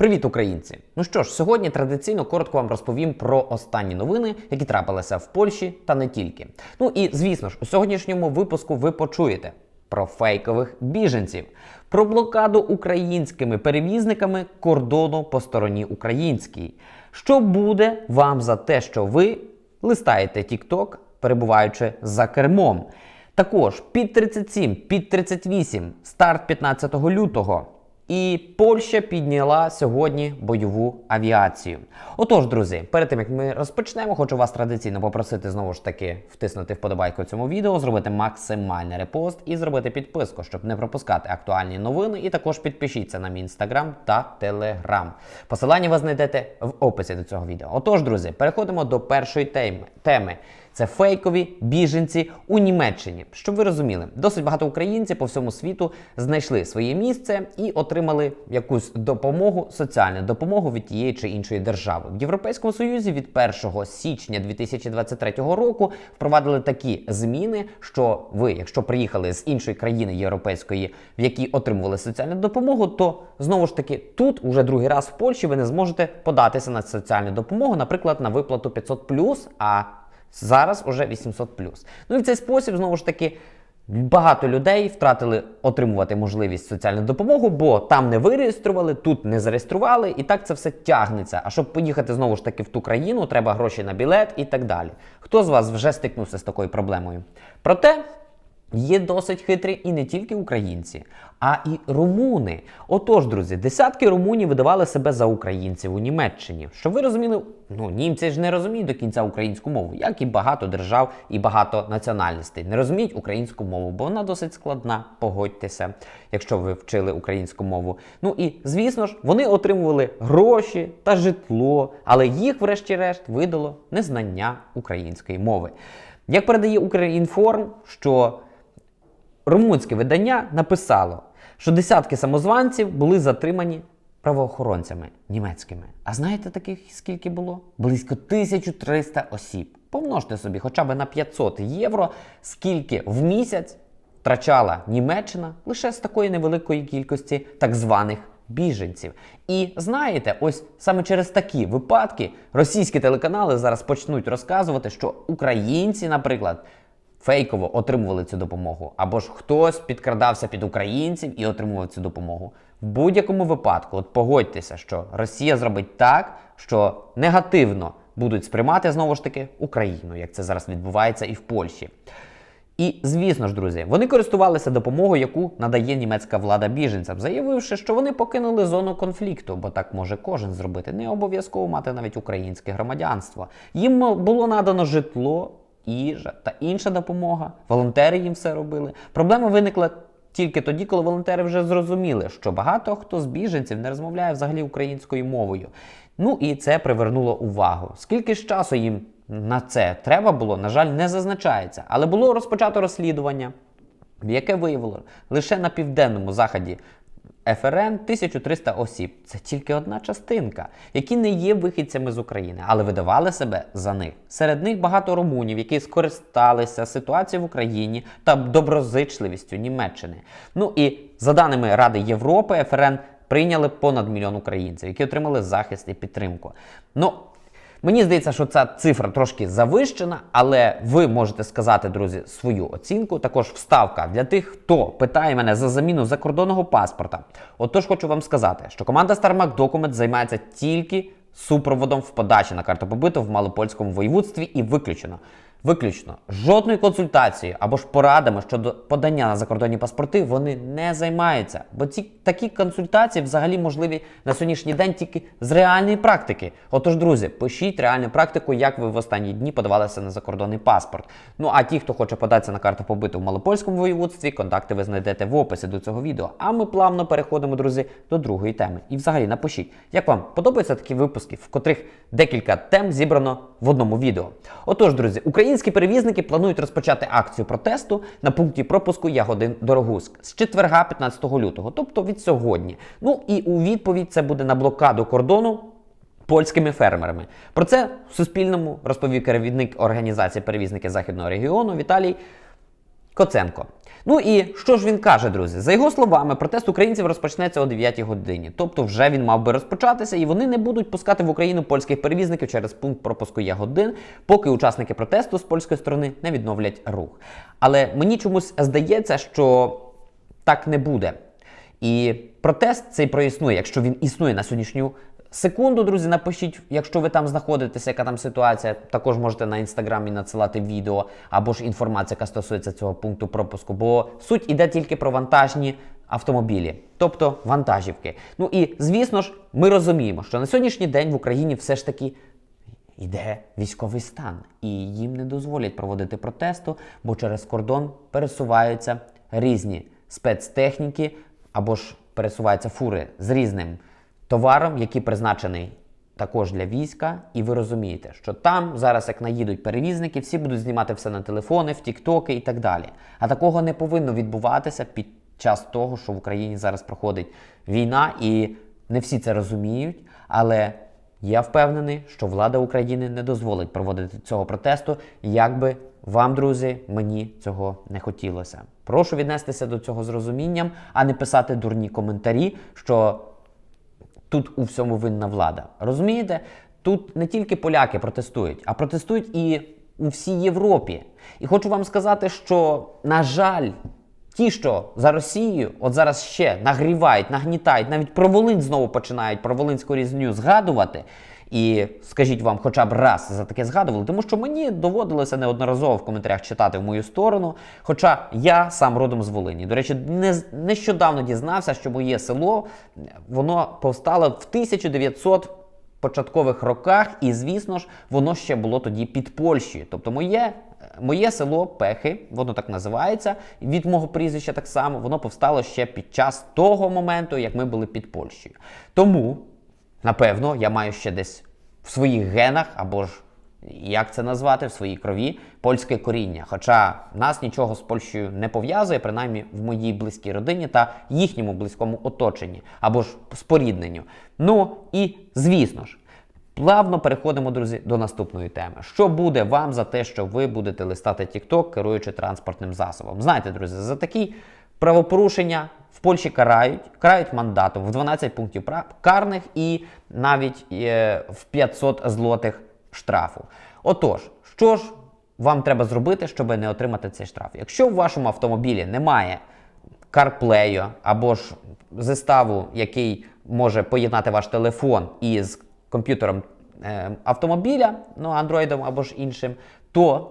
Привіт, українці! Ну що ж, сьогодні традиційно коротко вам розповім про останні новини, які трапилися в Польщі та не тільки. Ну і звісно ж, у сьогоднішньому випуску ви почуєте про фейкових біженців, про блокаду українськими перевізниками кордону по стороні українській. Що буде вам за те, що ви листаєте TikTok, перебуваючи за кермом? Також під 37, під 38, старт 15 лютого. І Польща підняла сьогодні бойову авіацію. Отож, друзі, перед тим як ми розпочнемо, хочу вас традиційно попросити знову ж таки втиснути вподобайку цьому відео, зробити максимальний репост і зробити підписку, щоб не пропускати актуальні новини. І також підпишіться на мій інстаграм та телеграм. Посилання ви знайдете в описі до цього відео. Отож, друзі, переходимо до першої теми. Це фейкові біженці у Німеччині. Щоб ви розуміли, досить багато українців по всьому світу знайшли своє місце і отримали якусь допомогу, соціальну допомогу від тієї чи іншої держави. В Європейському Союзі від 1 січня 2023 року впровадили такі зміни, що ви, якщо приїхали з іншої країни європейської, в якій отримували соціальну допомогу, то знову ж таки тут уже другий раз в Польщі ви не зможете податися на соціальну допомогу, наприклад, на виплату 500+, а Зараз уже 800 Ну і в цей спосіб, знову ж таки, багато людей втратили отримувати можливість соціальну допомогу, бо там не виреєстрували, тут не зареєстрували, і так це все тягнеться. А щоб поїхати знову ж таки в ту країну, треба гроші на білет і так далі. Хто з вас вже стикнувся з такою проблемою? Проте. Є досить хитрі і не тільки українці, а і румуни. Отож, друзі, десятки румунів видавали себе за українців у Німеччині. Щоб ви розуміли, ну німці ж не розуміють до кінця українську мову, як і багато держав і багато національностей. Не розуміють українську мову, бо вона досить складна. Погодьтеся, якщо ви вчили українську мову. Ну і звісно ж, вони отримували гроші та житло, але їх, врешті-решт, видало незнання української мови. Як передає Українформ, що румунське видання написало, що десятки самозванців були затримані правоохоронцями німецькими. А знаєте таких скільки було? Близько 1300 осіб. Помножте собі хоча б на 500 євро, скільки в місяць втрачала Німеччина лише з такої невеликої кількості так званих біженців. І знаєте, ось саме через такі випадки російські телеканали зараз почнуть розказувати, що українці, наприклад, фейково отримували цю допомогу, або ж хтось підкрадався під українців і отримував цю допомогу. В будь-якому випадку, от погодьтеся, що Росія зробить так, що негативно будуть сприймати знову ж таки Україну, як це зараз відбувається і в Польщі. І, звісно ж, друзі, вони користувалися допомогою, яку надає німецька влада біженцям, заявивши, що вони покинули зону конфлікту, бо так може кожен зробити. Не обов'язково мати навіть українське громадянство. Їм було надано житло, їжа та інша допомога. Волонтери їм все робили. Проблема виникла. Тільки тоді, коли волонтери вже зрозуміли, що багато хто з біженців не розмовляє взагалі українською мовою. Ну і це привернуло увагу. Скільки ж часу їм на це треба було, на жаль, не зазначається. Але було розпочато розслідування, яке виявило лише на південному заході ФРН 1300 осіб. Це тільки одна частинка, які не є вихідцями з України, але видавали себе за них. Серед них багато румунів, які скористалися ситуацією в Україні та доброзичливістю Німеччини. Ну і за даними Ради Європи, ФРН прийняли понад мільйон українців, які отримали захист і підтримку. Ну, Мені здається, що ця цифра трошки завищена, але ви можете сказати, друзі, свою оцінку. Також вставка для тих, хто питає мене за заміну закордонного паспорта. Отож, хочу вам сказати, що команда StarMac Document займається тільки супроводом в подачі на карту побиту в малопольському воєводстві і виключено. Виключно жодної консультації або ж порадами щодо подання на закордонні паспорти вони не займаються. Бо ці такі консультації взагалі можливі на сьогоднішній день тільки з реальної практики. Отож, друзі, пишіть реальну практику, як ви в останні дні подавалися на закордонний паспорт. Ну а ті, хто хоче податися на карту побиту в малопольському воєводстві, контакти ви знайдете в описі до цього відео. А ми плавно переходимо, друзі, до другої теми. І взагалі напишіть, як вам подобаються такі випуски, в котрих декілька тем зібрано в одному відео. Отож, друзі, українські перевізники планують розпочати акцію протесту на пункті пропуску Ягодин Дорогуськ з четверга 15 лютого, тобто від сьогодні. Ну і у відповідь це буде на блокаду кордону. Польськими фермерами про це в Суспільному розповів керівник організації перевізники західного регіону Віталій Коценко. Ну і що ж він каже, друзі? За його словами, протест українців розпочнеться о 9 годині. Тобто, вже він мав би розпочатися, і вони не будуть пускати в Україну польських перевізників через пункт пропуску Ягодин, поки учасники протесту з польської сторони не відновлять рух. Але мені чомусь здається, що так не буде. І протест цей проіснує, якщо він існує на сьогоднішню секунду, друзі, напишіть, якщо ви там знаходитеся, яка там ситуація. Також можете на інстаграмі надсилати відео або ж інформація, яка стосується цього пункту пропуску. Бо суть іде тільки про вантажні автомобілі, тобто вантажівки. Ну і звісно ж, ми розуміємо, що на сьогоднішній день в Україні все ж таки. Йде військовий стан, і їм не дозволять проводити протесту, бо через кордон пересуваються різні спецтехніки або ж пересуваються фури з різним товаром, який призначений також для війська. І ви розумієте, що там зараз, як наїдуть перевізники, всі будуть знімати все на телефони, в тіктоки і так далі. А такого не повинно відбуватися під час того, що в Україні зараз проходить війна, і не всі це розуміють, але. Я впевнений, що влада України не дозволить проводити цього протесту, як би вам, друзі, мені цього не хотілося. Прошу віднестися до цього з розумінням, а не писати дурні коментарі, що тут у всьому винна влада. Розумієте? Тут не тільки поляки протестують, а протестують і у всій Європі. І хочу вам сказати, що, на жаль, ті, що за Росією, от зараз ще нагрівають, нагнітають, навіть про Волинь знову починають про Волинську різню згадувати. І скажіть вам, хоча б раз за таке згадували, тому що мені доводилося неодноразово в коментарях читати в мою сторону. Хоча я сам родом з Волині. До речі, не, нещодавно дізнався, що моє село воно повстало в 1900 початкових роках, і звісно ж, воно ще було тоді під Польщею. Тобто, моє. Моє село Пехи, воно так називається, від мого прізвища так само, воно повстало ще під час того моменту, як ми були під Польщею. Тому, напевно, я маю ще десь в своїх генах, або ж як це назвати, в своїй крові польське коріння. Хоча нас нічого з Польщею не пов'язує, принаймні в моїй близькій родині та їхньому близькому оточенні, або ж спорідненню. Ну і звісно ж. Плавно переходимо, друзі, до наступної теми. Що буде вам за те, що ви будете листати TikTok, керуючи транспортним засобом? Знаєте, друзі, за такі правопорушення в Польщі карають, карають мандатом в 12 пунктів карних і навіть е, в 500 злотих штрафу. Отож, що ж вам треба зробити, щоб не отримати цей штраф? Якщо в вашому автомобілі немає CarPlay або ж зиставу, який може поєднати ваш телефон із комп'ютером е, автомобіля, ну, андроїдом або ж іншим, то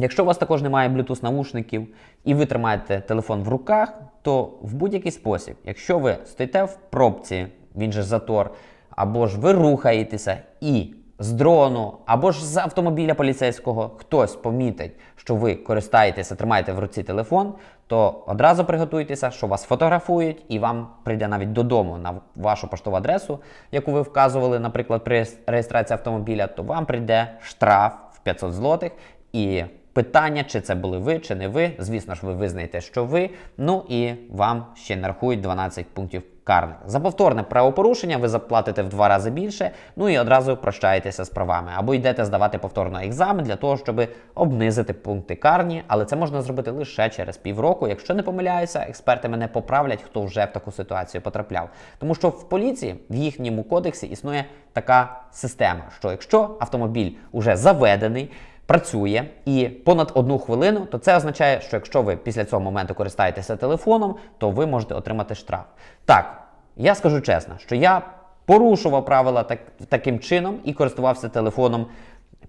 якщо у вас також немає Bluetooth наушників і ви тримаєте телефон в руках, то в будь-який спосіб, якщо ви стоїте в пробці, він же затор, або ж ви рухаєтеся і з дрону або ж з автомобіля поліцейського хтось помітить, що ви користаєтеся, тримаєте в руці телефон, то одразу приготуйтеся, що вас фотографують, і вам прийде навіть додому на вашу поштову адресу, яку ви вказували, наприклад, при реєстрації автомобіля, то вам прийде штраф в 500 злотих і. Питання, чи це були ви, чи не ви. Звісно ж, ви визнаєте, що ви. Ну і вам ще нарахують 12 пунктів карних. За повторне правопорушення ви заплатите в два рази більше, ну і одразу прощаєтеся з правами. Або йдете здавати повторно екзамен для того, щоб обнизити пункти карні. Але це можна зробити лише через півроку. Якщо не помиляюся, експерти мене поправлять, хто вже в таку ситуацію потрапляв. Тому що в поліції в їхньому кодексі існує така система, що якщо автомобіль уже заведений працює і понад одну хвилину, то це означає, що якщо ви після цього моменту користаєтеся телефоном, то ви можете отримати штраф. Так, я скажу чесно, що я порушував правила так, таким чином і користувався телефоном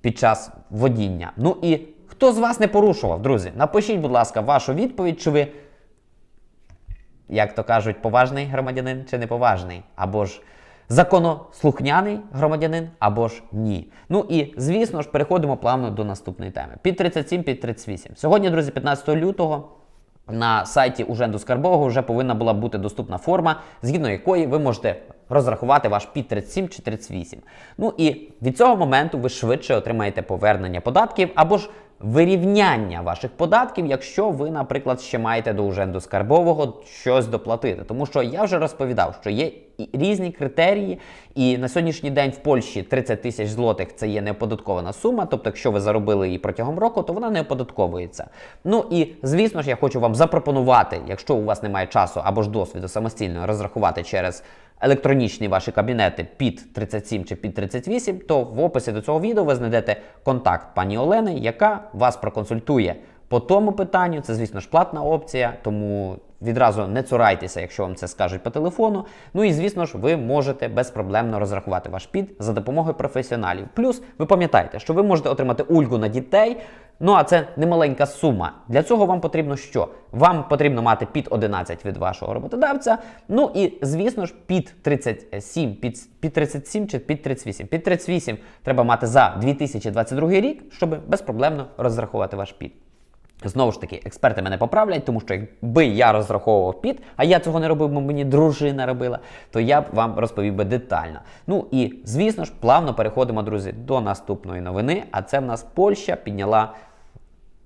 під час водіння. Ну і хто з вас не порушував, друзі? Напишіть, будь ласка, вашу відповідь, чи ви, як то кажуть, поважний громадянин чи неповажний, або ж законослухняний громадянин або ж ні. Ну і звісно ж переходимо плавно до наступної теми. Під 37, під 38. Сьогодні, друзі, 15 лютого. На сайті Уженду Скарбового вже повинна була бути доступна форма, згідно якої ви можете розрахувати ваш під 37 чи 38. Ну і від цього моменту ви швидше отримаєте повернення податків або ж вирівняння ваших податків, якщо ви, наприклад, ще маєте до уженду скарбового щось доплатити. Тому що я вже розповідав, що є різні критерії, і на сьогоднішній день в Польщі 30 тисяч злотих це є неоподаткована сума. Тобто, якщо ви заробили її протягом року, то вона не оподатковується. Ну і звісно ж, я хочу вам запропонувати, якщо у вас немає часу або ж досвіду самостійно розрахувати через електронічні ваші кабінети під 37 чи під 38, то в описі до цього відео ви знайдете контакт пані Олени, яка вас проконсультує по тому питанню. Це, звісно ж, платна опція, тому відразу не цурайтеся, якщо вам це скажуть по телефону. Ну і звісно ж, ви можете безпроблемно розрахувати ваш під за допомогою професіоналів. Плюс ви пам'ятаєте, що ви можете отримати ульгу на дітей. Ну а це немаленька сума. Для цього вам потрібно що? Вам потрібно мати під 11 від вашого роботодавця. Ну і звісно ж, під 37, під, під 37 чи під 38. Під 38 треба мати за 2022 рік, щоб безпроблемно розрахувати ваш під. Знову ж таки, експерти мене поправлять, тому що якби я розраховував під, а я цього не робив, бо мені дружина робила, то я б вам розповів би детально. Ну і звісно ж, плавно переходимо, друзі, до наступної новини. А це в нас Польща підняла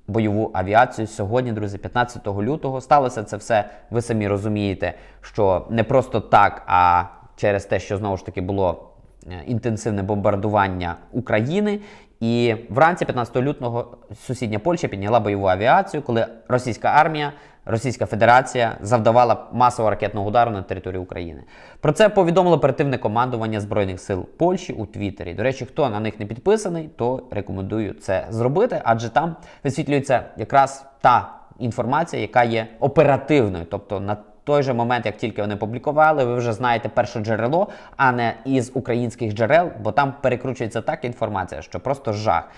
бойову авіацію сьогодні, друзі, 15 лютого. Сталося це все, ви самі розумієте, що не просто так, а через те, що знову ж таки було е, інтенсивне бомбардування України. І вранці 15 лютого сусідня Польща підняла бойову авіацію, коли російська армія, Російська Федерація завдавала масового ракетного удару на територію України. Про це повідомило оперативне командування Збройних сил Польщі у Твіттері. До речі, хто на них не підписаний, то рекомендую це зробити, адже там висвітлюється якраз та інформація, яка є оперативною, тобто на той же момент, як тільки вони публікували, ви вже знаєте перше джерело, а не із українських джерел, бо там перекручується так інформація, що просто жах.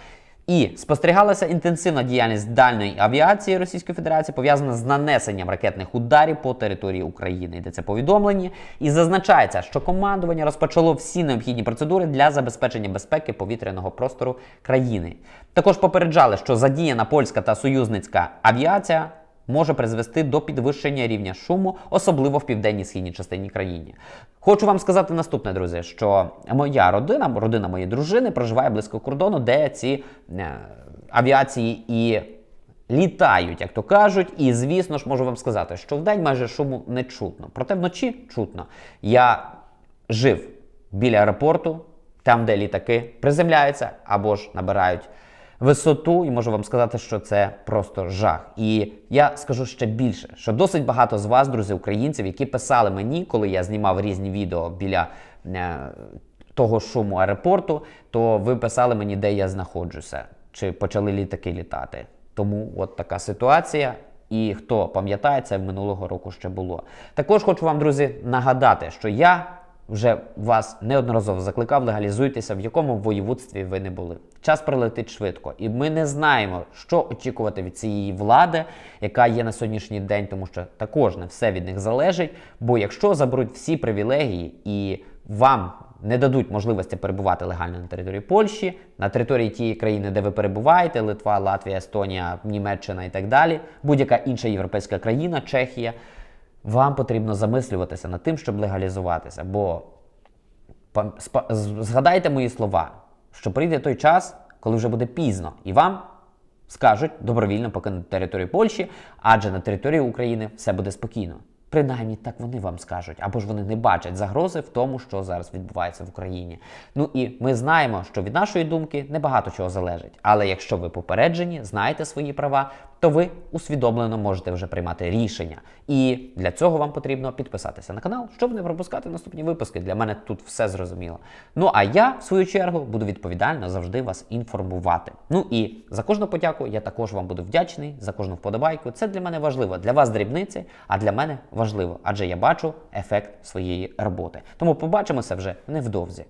І спостерігалася інтенсивна діяльність дальної авіації Російської Федерації, пов'язана з нанесенням ракетних ударів по території України. Йдеться повідомлення. І зазначається, що командування розпочало всі необхідні процедури для забезпечення безпеки повітряного простору країни. Також попереджали, що задіяна польська та союзницька авіація може призвести до підвищення рівня шуму, особливо в південній східній частині країни. Хочу вам сказати наступне, друзі, що моя родина, родина моєї дружини, проживає близько кордону, де ці е, авіації і літають, як то кажуть. І звісно ж можу вам сказати, що вдень майже шуму не чутно. Проте вночі чутно. Я жив біля аеропорту, там, де літаки приземляються або ж набирають висоту, і можу вам сказати, що це просто жах. І я скажу ще більше, що досить багато з вас, друзі, українців, які писали мені, коли я знімав різні відео біля е, того шуму аеропорту, то ви писали мені, де я знаходжуся, чи почали літаки літати. Тому от така ситуація. І хто пам'ятає, це минулого року ще було. Також хочу вам, друзі, нагадати, що я вже вас неодноразово закликав, легалізуйтеся, в якому воєводстві ви не були. Час прилетить швидко, і ми не знаємо, що очікувати від цієї влади, яка є на сьогоднішній день, тому що також не все від них залежить. Бо якщо заберуть всі привілегії і вам не дадуть можливості перебувати легально на території Польщі, на території тієї країни, де ви перебуваєте, Литва, Латвія, Естонія, Німеччина і так далі, будь-яка інша європейська країна, Чехія вам потрібно замислюватися над тим, щоб легалізуватися. Бо згадайте мої слова, що прийде той час, коли вже буде пізно, і вам скажуть добровільно покинути територію Польщі, адже на території України все буде спокійно. Принаймні так вони вам скажуть, або ж вони не бачать загрози в тому, що зараз відбувається в Україні. Ну і ми знаємо, що від нашої думки небагато чого залежить. Але якщо ви попереджені, знаєте свої права, то ви усвідомлено можете вже приймати рішення. І для цього вам потрібно підписатися на канал, щоб не пропускати наступні випуски. Для мене тут все зрозуміло. Ну а я, в свою чергу, буду відповідально завжди вас інформувати. Ну і за кожну подяку я також вам буду вдячний за кожну вподобайку. Це для мене важливо. Для вас дрібниці, а для мене важливо, адже я бачу ефект своєї роботи. Тому побачимося вже невдовзі.